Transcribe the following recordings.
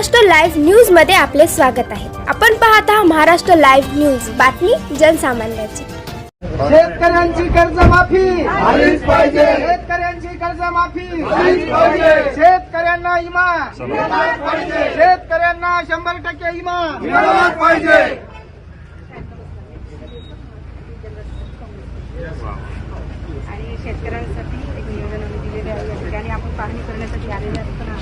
Maharashtra live न्यूजमध्ये आपले स्वागत आहे. आपण पाहत आहात महाराष्ट्र लाईव्ह न्यूज. बातमी जनसामान्याची. शेतकऱ्यांची कर्जमाफी. आलीच पाहिजे. शेतकऱ्यांची कर्जमाफी. आलीच पाहिजे. शेतकऱ्यांना इमा. पाहिजे. शेतकऱ्यांना शंभर टक्के इमा. मिळालाच पाहिजे. आणि शेतकऱ्यांसाठी एक नियोजन आम्ही आहे या ठिकाणी आपण पाहणी करण्यासाठी आलेले असताना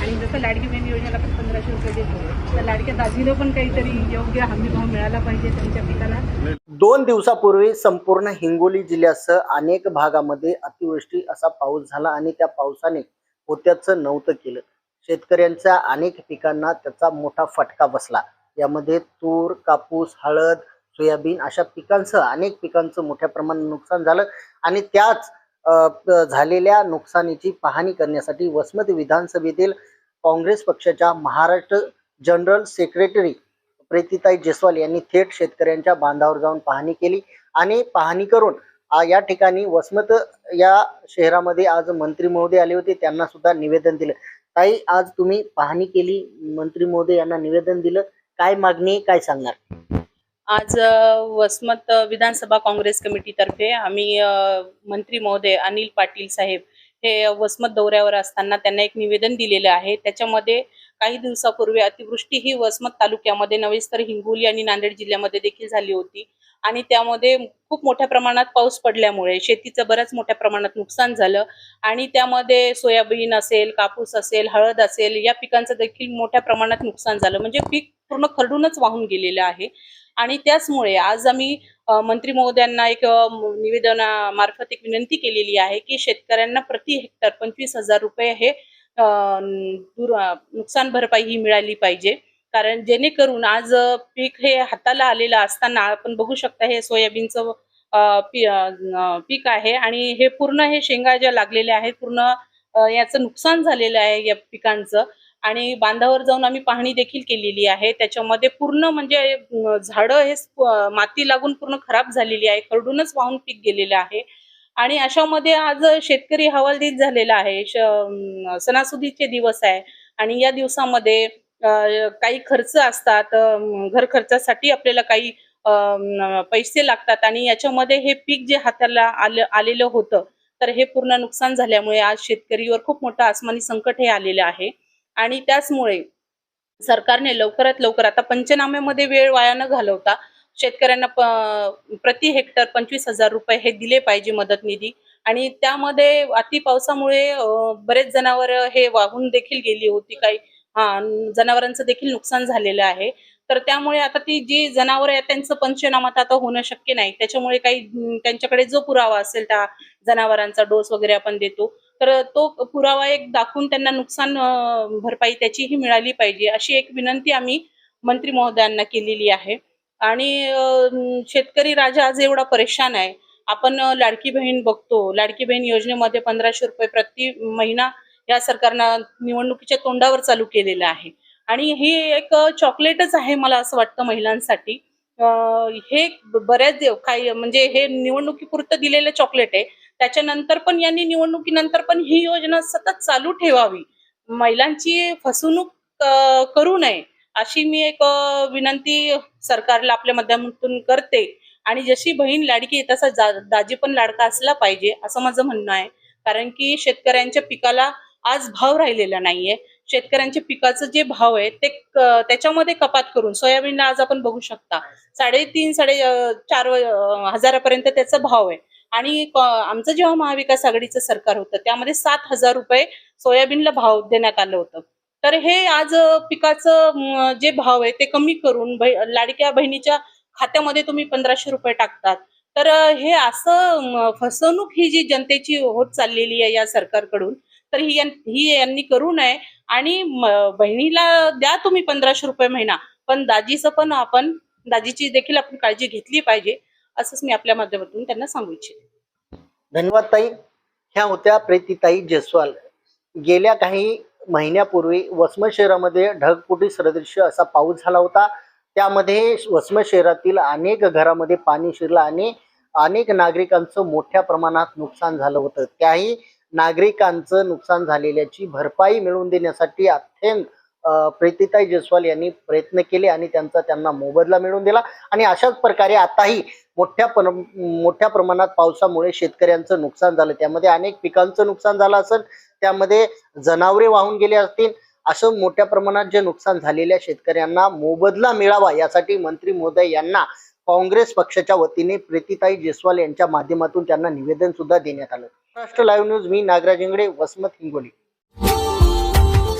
आणि जसं लाडकी बहीण योजनेला आपण पंधराशे रुपये देतो. तर लाडक्या दाजीला पण काहीतरी योग्य हमीभाव मिळाला पाहिजे त्यांच्या पिकाला. दोन दिवसापूर्वी संपूर्ण हिंगोली जिल्ह्यासह अनेक भागामध्ये अतिवृष्टी असा पाऊस झाला आणि त्या पावसाने होत्याचं नव्हतं केलं. शेतकऱ्यांच्या अनेक पिकांना त्याचा मोठा फटका बसला. यामध्ये तूर कापूस हळद सोयाबीन अशा पिकांसह अनेक पिकांचं मोठ्या प्रमाणात नुकसान झालं आणि त्याच झालेल्या नुकसानीची पाहणी करण्यासाठी वसमत विधानसभेतील काँग्रेस पक्षाच्या महाराष्ट्र जनरल सेक्रेटरी प्रीतीताई जयस्वाल यांनी थेट शेतकऱ्यांच्या बांधावर जाऊन पाहणी केली आणि पाहणी करून या ठिकाणी वसमत या शहरामध्ये आज मंत्री महोदय आले होते त्यांना सुद्धा निवेदन दिलं. ताई आज तुम्ही पाहणी केली मंत्री महोदय यांना निवेदन दिलं. काय मागणी काय सांगणार? आज वसमत विधानसभा काँग्रेस कमिटीतर्फे आम्ही मंत्री महोदय अनिल पाटील साहेब हे वसमत दौऱ्यावर असताना त्यांना एक निवेदन दिलेलं आहे. त्याच्यामध्ये काही दिवसापूर्वी अतिवृष्टी ही वसमत तालुक्यामध्ये नव्हेच तर हिंगोली आणि नांदेड जिल्ह्यामध्ये देखील झाली होती. आणि त्यामध्ये खूप मोठ्या प्रमाणात पाऊस पडल्यामुळे शेतीचं बऱ्याच मोठ्या प्रमाणात नुकसान झालं. आणि त्यामध्ये सोयाबीन असेल कापूस असेल हळद असेल या पिकांचं देखील मोठ्या प्रमाणात नुकसान झालं. म्हणजे पीक पूर्ण खरडूनच वाहून गेलेलं आहे. आणि त्याचमुळे आज आम्ही मंत्री महोदयांना एक निवेदनामार्फत एक विनंती केलेली आहे की शेतकऱ्यांना प्रति हेक्टर पंचवीस हजार रुपये हे दूर नुकसान भरपाई ही मिळाली पाहिजे. कारण जेणेकरून आज पीक हे हाताला आलेलं असताना आपण बघू शकता हे सोयाबीनचं पीक आहे आणि हे पूर्ण हे शेंगा ज्या लागलेल्या आहेत पूर्ण याचं नुकसान झालेलं आहे या पिकांचं. आणि बांधावर जाऊन आम्ही पाहणी देखील केलेली आहे. त्याच्यामध्ये पूर्ण म्हणजे झाडं हे माती लागून पूर्ण खराब झालेली आहे. खरडूनच वाहून पीक गेलेलं आहे. आणि अशामध्ये आज शेतकरी हवालदिल झालेला आहे. श- सणासुदीचे दिवस आहे. आणि या दिवसामध्ये काही खर्च असतात. घर खर्चासाठी आपल्याला काही पैसे लागतात. आणि याच्यामध्ये हे पीक जे हाताला आलं आलेलं होतं तर हे पूर्ण नुकसान झाल्यामुळे आज शेतकरीवर खूप मोठं आसमानी संकट हे आलेलं आहे. आणि त्याचमुळे सरकारने लवकरात लवकर आता पंचनाम्यामध्ये वेळ वाया न घालवता शेतकऱ्यांना प्रति हेक्टर पंचवीस हजार रुपये हे दिले पाहिजे मदत निधी. आणि त्यामध्ये अति पावसामुळे बरेच जनावर हे वाहून देखील गेली होती काही हा जनावरांचं देखील नुकसान झालेलं आहे. तर त्यामुळे आता ती जी जनावर आहेत त्यांचं पंचनामा तर आता होणं शक्य नाही. त्याच्यामुळे काही त्यांच्याकडे जो पुरावा असेल त्या जनावरांचा डोस वगैरे आपण देतो. तर तो पुरावा एक दाखवून त्यांना नुकसान भरपाई त्याचीही मिळाली पाहिजे अशी एक विनंती आम्ही मंत्री महोदयांना केलेली आहे. आणि शेतकरी राजा आज एवढा परेशान आहे. आपण लाडकी बहीण बघतो. लाडकी बहीण योजनेमध्ये पंधराशे रुपये प्रति महिना या सरकारनं निवडणुकीच्या तोंडावर चालू केलेलं आहे. आणि ही एक चॉकलेटच आहे मला असं वाटतं महिलांसाठी. हे बऱ्याच काही म्हणजे हे निवडणुकीपुरतं दिलेलं चॉकलेट आहे. त्याच्यानंतर पण यांनी निवडणुकीनंतर पण ही योजना सतत चालू ठेवावी. महिलांची फसवणूक करू नये अशी मी एक विनंती सरकारला आपल्या माध्यमातून करते. आणि जशी बहीण लाडकी आहे तसा जा- दाजी पण लाडका असला पाहिजे असं माझं म्हणणं आहे. कारण की शेतकऱ्यांच्या पिकाला आज भाव राहिलेला नाहीये. शेतकऱ्यांच्या पिकाचं जे भाव आहे ते त्याच्यामध्ये कपात करून सोयाबीनला आज आपण बघू शकता. साडेतीन साडे चार हजारापर्यंत त्याचा भाव आहे. आणि आमचं जेव्हा महाविकास आघाडीचं सरकार होतं त्यामध्ये सात हजार रुपये सोयाबीनला भाव देण्यात आलं होतं. तर हे आज पिकाचं जे भाव आहे ते कमी करून लाडक्या बहिणीच्या खात्यामध्ये तुम्ही पंधराशे रुपये टाकतात. तर हे असं फसवणूक ही जी जनतेची होत चाललेली आहे या सरकारकडून तर ही ही यांनी करू नये. आणि बहिणीला द्या तुम्ही पंधराशे रुपये महिना पण दाजीचं पण आपण दाजीची देखील आपण काळजी घेतली पाहिजे असंच मी आपल्या माध्यमातून त्यांना सांगू इच्छिते. धन्यवाद ताई ह्या होत्या प्रीतीताई जयस्वाल. गेल्या काही महिन्यापूर्वी वस्म शहरामध्ये ढगपुटी सदृश्य असा पाऊस झाला होता. त्यामध्ये वस्म शहरातील अनेक घरामध्ये पाणी शिरलं आणि अनेक नागरिकांचं मोठ्या प्रमाणात नुकसान झालं होतं. त्याही नागरिकांचं नुकसान झालेल्याची भरपाई मिळवून देण्यासाठी अत्यंत प्रीतिताई जयस्वाल यांनी प्रयत्न केले आणि त्यांचा त्यांना मोबदला मिळवून दिला. आणि अशाच प्रकारे आताही मोठ्या मोठ्या प्रमाणात पावसामुळे शेतकऱ्यांचं नुकसान झालं. त्यामध्ये अनेक पिकांचं नुकसान झालं असेल त्यामध्ये जनावरे वाहून गेले असतील असं मोठ्या प्रमाणात जे नुकसान झालेल्या शेतकऱ्यांना मोबदला मिळावा यासाठी मंत्री मोदय यांना काँग्रेस पक्षाच्या वतीने प्रीतिताई जयस्वाल यांच्या माध्यमातून त्यांना निवेदन सुद्धा देण्यात आलं. महाराष्ट्र लाईव्ह न्यूज मी Nagraj Ingde Vasmat Hingoli.